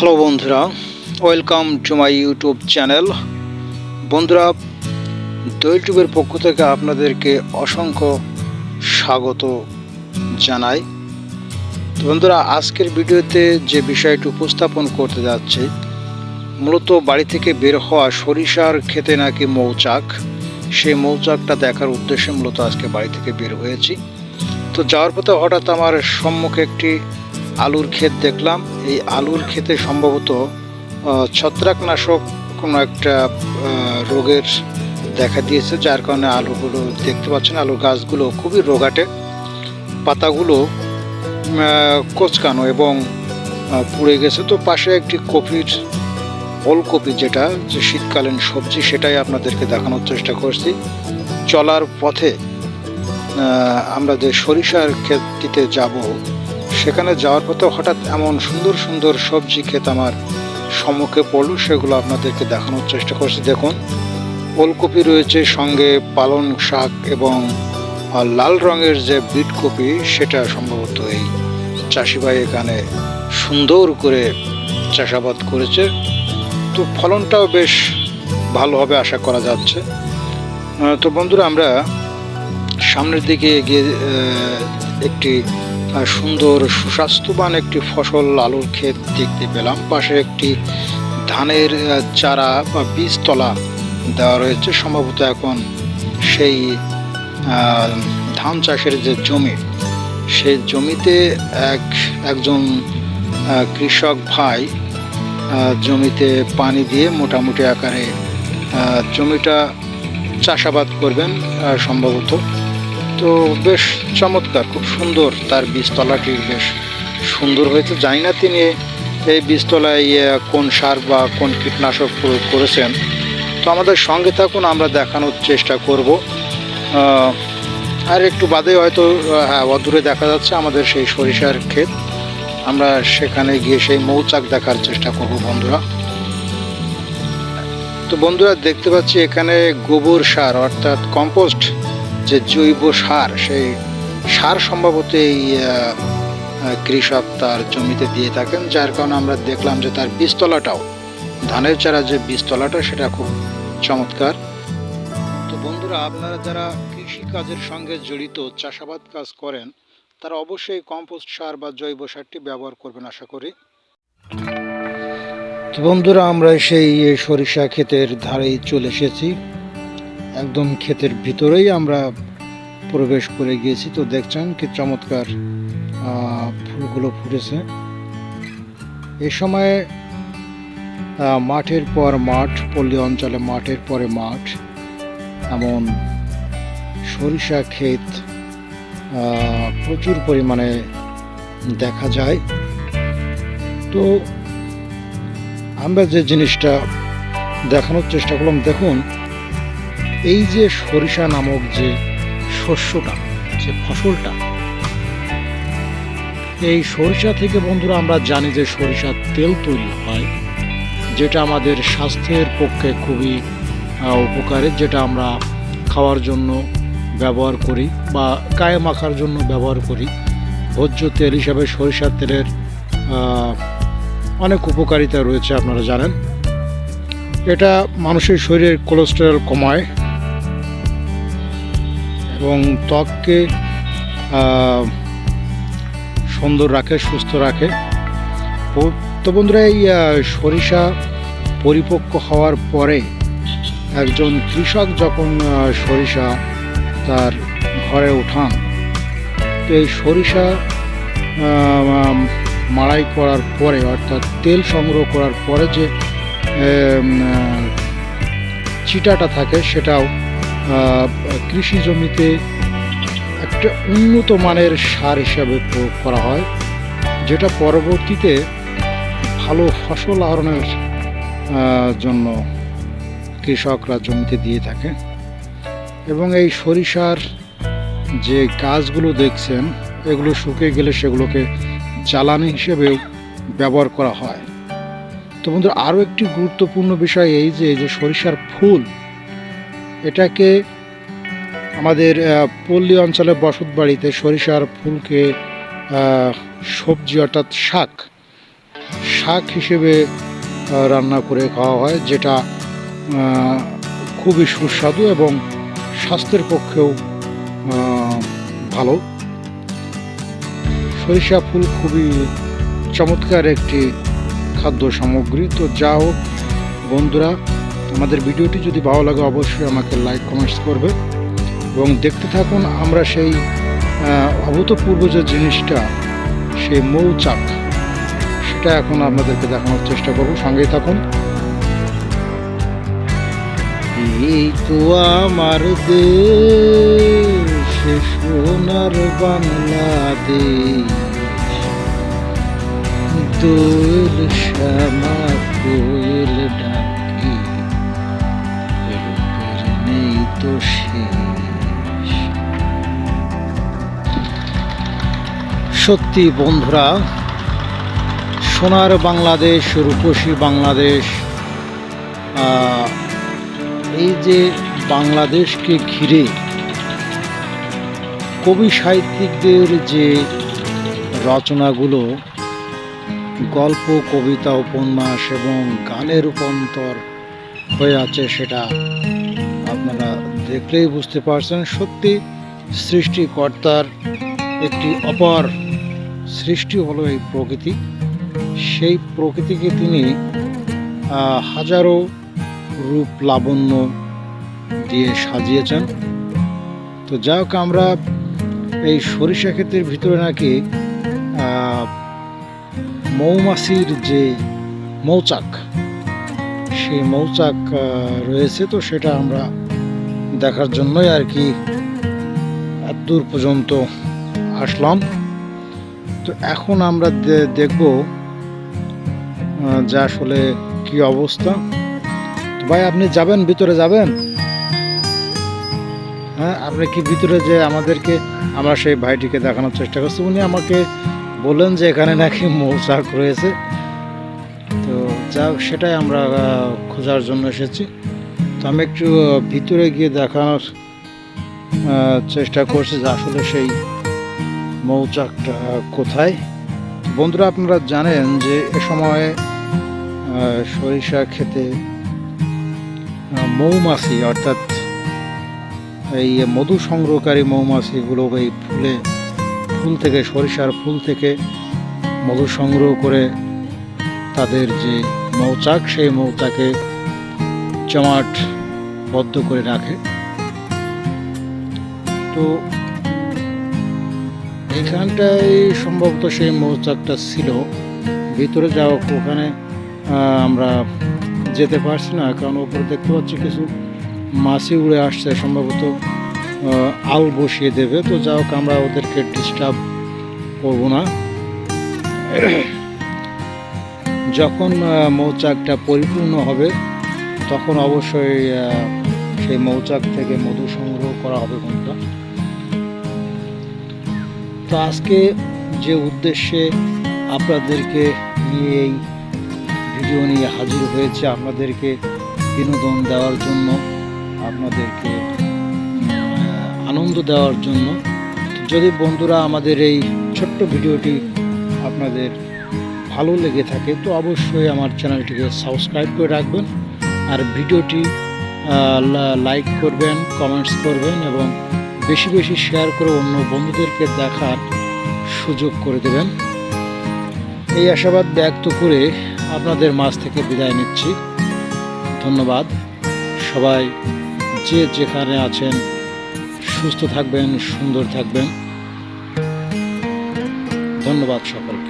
Hello বন্ধুরা। Welcome to my YouTube channel বন্ধুরা ইউটিউবের পক্ষ থেকে আপনাদেরকে অসংখ্য স্বাগত জানাই। তো বন্ধুরা, আজকের ভিডিওতে যে বিষয়টি উপস্থাপন করতে যাচ্ছে, মূলত বাড়ি থেকে বের হওয়া সরিষার খেতে নাকি মৌচাক। সেই মৌচাকটা দেখার উদ্দেশ্যে মূলত আজকে বাড়ি থেকে বের হয়েছি। তো যাওয়ার পথে হঠাৎ আমার সম্মুখে একটি আলুর ক্ষেত দেখলাম। এই আলুর ক্ষেতে সম্ভবত ছত্রাকনাশক কোনো একটা রোগের দেখা দিয়েছে, যার কারণে আলুগুলো দেখতে পাচ্ছেন, আলুর গাছগুলো খুবই রোগাটে। পাতাগুলো কোচকানো এবং পুড়ে গেছে। তো পাশে একটি কপির, ওলকপি যেটা, যে শীতকালীন সবজি, সেটাই আপনাদেরকে দেখানোর চেষ্টা করছি। চলার পথে আমরা যে সরিষার ক্ষেতটিতে যাব সেখানে যাওয়ার পথে হঠাৎ এমন সুন্দর সুন্দর সবজি ক্ষেত আমার সম্মুখে পড়ল, সেগুলো আপনাদেরকে দেখানোর চেষ্টা করছি। দেখুন, ওলকপি রয়েছে, সঙ্গে পালং শাক এবং লাল রঙের যে বিট কপি সেটা সম্ভবত এই চাষিভাই এখানে সুন্দর করে চাষাবাদ করেছে। তো ফলনটাও বেশ ভালোভাবে আশা করা যাচ্ছে। তো বন্ধুরা, আমরা সামনের দিকে এগিয়ে একটি সুন্দর সুস্বাস্থ্যবান একটি ফসল আলুর ক্ষেত দেখতে পেলাম। পাশে একটি ধানের চারা বা বীজতলা দেওয়া রয়েছে। সম্ভবত এখন সেই ধান চাষের যে জমি, সেই জমিতে এক, একজন কৃষক ভাই জমিতে পানি দিয়ে মোটামুটি আকারে জমিটা চাষাবাদ করবেন সম্ভবত। তো বেশ চমৎকার, খুব সুন্দর তার বীজতলাটি, বেশ সুন্দর হয়েছে। জানি না তিনি এই বীজতলায় কোন সার বা কোন কীটনাশক প্রয়োগ করেছেন। তো আমাদের সঙ্গে থাকুন, আমরা দেখানোর চেষ্টা করব। আর একটু বাদে হয়তো হ্যাঁ অদূরে দেখা যাচ্ছে আমাদের সেই সরিষার ক্ষেত। আমরা সেখানে গিয়ে সেই মৌচাক দেখার চেষ্টা করব, বন্ধুরা। তো বন্ধুরা, দেখতে পাচ্ছি এখানে গোবর সার, অর্থাৎ কম্পোস্ট যে জৈব সার, সেই সার সম্ভবত এই কৃষক তার জমিতে দিয়ে থাকেন, যার কারণে আমরা দেখলাম যে তার বীজতলাটাও, ধানের চারা যে বীজতলাটা, সেটা খুব চমৎকার। তো বন্ধুরা, আপনারা যারা কৃষি কাজের সঙ্গে জড়িত, চাষাবাদ কাজ করেন, তারা অবশ্যই কম্পোস্ট সার বা জৈব সারটি ব্যবহার করবেন, আশা করি। তো বন্ধুরা, আমরা সেই সরিষা ক্ষেতের ধারেই চলে এসেছি। একদম ক্ষেতের ভিতরেই আমরা প্রবেশ করে গিয়েছি। তো দেখছেন কি চমৎকার ফুলগুলো ফুটেছে। এ সময় মাঠের পর মাঠ, পল্লী অঞ্চলে মাঠের পরে মাঠ, এমন সরিষা ক্ষেত প্রচুর পরিমাণে দেখা যায়। তো আমরা যে জিনিসটা দেখানোর চেষ্টা করলাম, দেখুন এই যে সরিষা নামক যে শস্যটা, যে ফসলটা, এই সরিষা থেকে বন্ধুরা আমরা জানি যে সরিষার তেল তৈরি হয়, যেটা আমাদের স্বাস্থ্যের পক্ষে খুবই উপকারী, যেটা আমরা খাওয়ার জন্য ব্যবহার করি বা গায়ে মাখার জন্য ব্যবহার করি। ভোজ্য তেল হিসাবে সরিষার তেলের অনেক উপকারিতা রয়েছে, আপনারা জানেন। এটা মানুষের শরীরের কোলেস্টেরল কমায় এবং ত্বককে সুন্দর রাখে, সুস্থ রাখে। তো বন্ধুরা, এই সরিষা পরিপক্ক হওয়ার পরে একজন কৃষক যখন সরিষা তার ঘরে উঠান তো এই সরিষা মাড়াই করার পরে, অর্থাৎ তেল সংগ্রহ করার পরে যে চিটাটা থাকে সেটাও কৃষি জমিতে একটা উন্নত মানের সার হিসাবে প্রয়োগ করা হয়, যেটা পরবর্তীতে ভালো ফসল আহরণের জন্য কৃষকরা জমিতে দিয়ে থাকে। এবং এই সরিষার যে গাছগুলো দেখছেন, এগুলো শুকিয়ে গেলে সেগুলোকে জ্বালানি হিসেবেও ব্যবহার করা হয়। তো বন্ধুরা, আরও একটি গুরুত্বপূর্ণ বিষয় এই যে যে সরিষার ফুল এটাকে আমাদের পল্লী অঞ্চলে বসত বাড়িতে সরিষার ফুলকে সবজি অর্থাৎ শাক শাক হিসেবে রান্না করে খাওয়া হয়, যেটা খুবই সুস্বাদু এবং স্বাস্থ্যের পক্ষেও ভালো। সরিষা ফুল খুবই চমৎকার একটি খাদ্য সামগ্রী। তো যা হোক বন্ধুরা আমাদের ভিডিওটি যদি ভালো লাগে, অবশ্যই আমাকে লাইক কমেন্টস করবে। এবং দেখতে থাকুন, আমরা সেই অভূতপূর্ব যে জিনিসটা, সেই মৌচাক, সেটা এখন আপনাদেরকে দেখানোর চেষ্টা করব। সঙ্গেই থাকুন। এই তো আমার দেশ, সোনার বাংলাদেশ। দোয়েল শ্যামা কোয়েল সত্যি বন্ধুরা, সোনার বাংলাদেশ, রূপসী বাংলাদেশ এই যে বাংলাদেশকে ঘিরে কবি সাহিত্যিকদের যে রচনাগুলো, গল্প, কবিতা, উপন্যাস এবং গানে রূপান্তর হয়ে আছে সেটা আপনারা দেখলেই বুঝতে পারছেন। সত্যি সৃষ্টিকর্তার একটি অপার সৃষ্টি হলো এই প্রকৃতি। সেই প্রকৃতিকে তিনি হাজারো রূপ লাবণ্য দিয়ে সাজিয়েছেন। তো যাই হোক, আমরা এই সরিষা ক্ষেতের ভিতরে নাকি মৌমাছির যে মৌচাক, সেই মৌচাক রয়েছে। তো সেটা আমরা দেখার জন্যই আর কি দূর পর্যন্ত আসলাম। তো এখন আমরা দেখব যে আসলে কি অবস্থা। ভাই, আপনি যাবেন, ভিতরে যাবেন? হ্যাঁ আপনি কি ভিতরে যে আমাদেরকে, আমরা সেই ভাইটিকে দেখানোর চেষ্টা করছি, উনি আমাকে বললেন যে এখানে নাকি মৌচাক রয়েছে। তো যা সেটাই আমরা খোঁজার জন্য এসেছি। তো আমি একটু ভিতরে গিয়ে দেখানোর চেষ্টা করছি যে আসলে সেই মৌচাকটা কোথায়? বন্ধুরা, আপনারা জানেন যে এ সময় সরিষা খেতে মৌমাছি, অর্থাৎ এই মধু সংগ্রহকারী মৌমাছিগুলো এই ফুলে, ফুল থেকে, সরিষার ফুল থেকে মধু সংগ্রহ করে তাদের যে মৌচাক, সেই মৌচাকে জমাট বদ্ধ করে রাখে। তো এখানটায় সম্ভবত সেই মৌচাকটা ছিল। ভিতরে যাওয়া ওখানে আমরা যেতে পারছি না কারণ ওপরে দেখতে পাচ্ছি কিছু মাছি উড়ে আসছে সম্ভবত আহ, আল বসিয়ে দেবে। তো যা হোক আমরা ওদেরকে ডিস্টার্ব করব না। যখন মৌচাকটা পরিপূর্ণ হবে তখন অবশ্যই সেই মৌচাক থেকে মধু সংগ্রহ করা হবে কোনটা তো আজকে যে উদ্দেশ্যে আপনাদেরকে নিয়ে এই ভিডিও নিয়ে হাজির হয়েছে আপনাদেরকে বিনোদন দেওয়ার জন্য, আপনাদেরকে আনন্দ দেওয়ার জন্য। যদি বন্ধুরা আমাদের এই ছোট্ট ভিডিওটি আপনাদের ভালো লেগে থাকে, তো অবশ্যই আমার চ্যানেলটিকে সাবস্ক্রাইব করে রাখবেন। আর ভিডিওটি লাইক করবেন, কমেন্টস করবেন এবং বেশি বেশি শেয়ার করে অন্য বন্ধুদেরকে দেখার সুযোগ করে দেবেন। এই আশাবাদ ব্যক্ত করে আপনাদের মাছ থেকে বিদায় নিচ্ছি। ধন্যবাদ। সবাই যে যেখানে আছেন, সুস্থ থাকবেন, সুন্দর থাকবেন। ধন্যবাদ সকলকে।